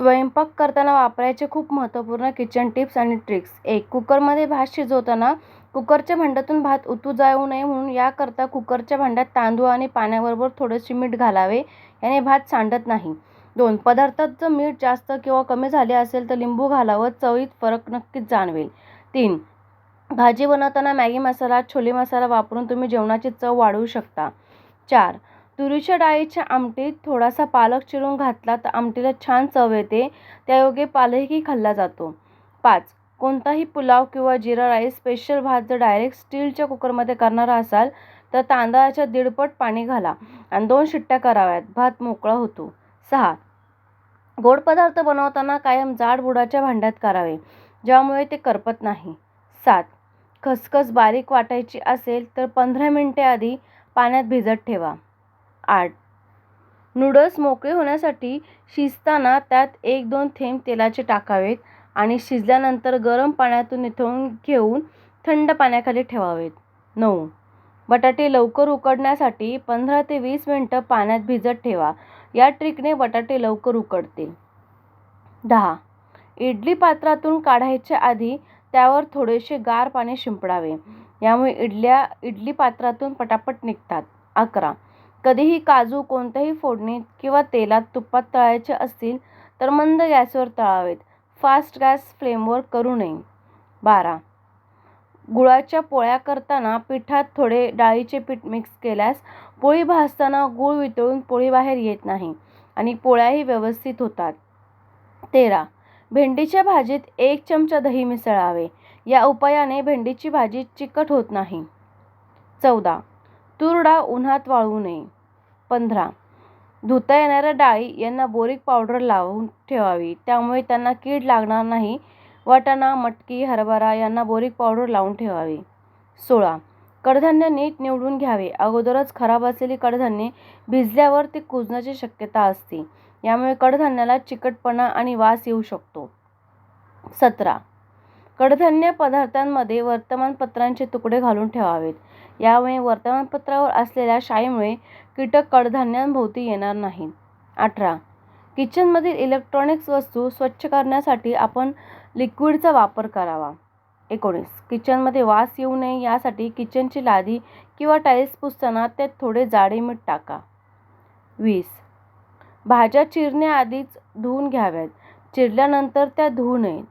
स्वयंपाक करताना वापरायचे खूप महत्त्वपूर्ण किचन टिप्स आणि ट्रिक्स एक कुकरमध्ये भात शिजवताना कुकरच्या भांड्यातून भात उतू जाऊ नये म्हणून याकरता कुकरच्या भांड्यात तांदूळ आणि पाण्याबरोबर थोडेसे मीठ घालावे. याने भात सांडत नाही. दोन पदार्थात जर मीठ जास्त किंवा कमी झाले असेल तर लिंबू घालावं. चवीत फरक नक्कीच जाणवेल. तीन भाजी बनवताना मॅगी मसाला छोले मसाला वापरून तुम्ही जेवणाची चव वाढवू शकता. चार तुरीच्या डाळीच्या आमटीत थोडासा पालक चिरून घातला तर आमटीला छान चव येते. त्यायोगे पालकही खाल्ला जातो. पाच. कोणताही पुलाव किंवा जिरा राईस स्पेशल भात जर डायरेक्ट स्टीलच्या कुकरमध्ये करणारा असाल तर तांदळाच्या दीडपट पाणी घाला आणि दोन शिट्ट्या कराव्यात. भात मोकळा होतो. सहा. गोड पदार्थ बनवताना कायम जाड बुडाच्या भांड्यात करावे ज्यामुळे ते करपत नाही. सात. खसखस बारीक वाटायची असेल तर पंधरा मिनटे आधी पाण्यात भिजत ठेवा. आठ नूडल्स मोकळे होण्यासाठी शिजताना त्यात एक दोन थेंब तेलाचे टाकावेत आणि शिजल्यानंतर गरम पाण्यातून निथळून घेऊन थंड पाण्याखाली ठेवावेत. नऊ. बटाटे लवकर उकडण्यासाठी पंधरा ते वीस मिनटं पाण्यात भिजत ठेवा. या ट्रिकने बटाटे लवकर उकडतील. दहा. इडली पात्रातून काढायच्या आधी त्यावर थोडेसे गार पाणी शिंपडावे. यामुळे इडल्या इडली पात्रातून पटापट निघतात. अकरा. कधीही काजू कोणत्याही फोडणीत किंवा तेलात तुपात तळायचे असतील तर मंद गॅसवर तळावेत. फास्ट गॅस फ्लेमवर करू नये. बारा. गुळाच्या पोळ्या करताना पिठात थोडे डाळीचे पीठ मिक्स केल्यास पोळी भाजताना गूळ वितळून पोळी बाहेर येत नाही आणि पोळ्याही व्यवस्थित होतात. तेरा. भेंडीच्या भाजीत एक चमचा दही मिसळावे. या उपायाने भेंडीची भाजी चिकट होत नाही. चौदा. तूर डाळ उन्हात वाळवू नये. पंधरा. धुता येणाऱ्या डाळी यांना बोरिक पावडर लावून ठेवावी. त्यामुळे त्यांना कीड लागणार नाही. वाटाणा मटकी हरभरा यांना बोरिक पावडर लावून ठेवावी. सोळा. कडधान्य नीट निवडून घ्यावे. अगोदरच खराब असलेली कडधान्ये भिजल्यावर ती कुजण्याची शक्यता असते. यामुळे कडधान्याला चिकटपणा आणि वास येऊ शकतो. सतरा. कडधान्य पदार्थांमध्ये वर्तमानपत्रांचे तुकडे घालून ठेवावेत. यामुळे वर्तमानपत्रावर असलेल्या शाईमुळे कीटक कडधान्यांभोवती येणार नाहीत अठरा. किचनमधील इलेक्ट्रॉनिक्स वस्तू स्वच्छ करण्यासाठी आपण लिक्विडचा वापर करावा. एकोणीस. किचनमध्ये वास येऊ नये यासाठी किचनची लादी किंवा टाईल्स पुसताना त्यात थोडे जाडे मीठ टाका. वीस. भाज्या चिरण्याआधीच धुवून घ्याव्यात. चिरल्यानंतर त्या धुवू नयेत.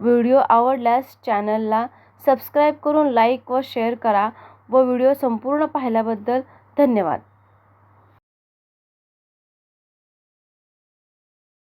व्हिडिओ आवडल्यास चॅनलला सबस्क्राईब करून लाईक व शेअर करा व व्हिडिओ संपूर्ण पाहिल्याबद्दल धन्यवाद.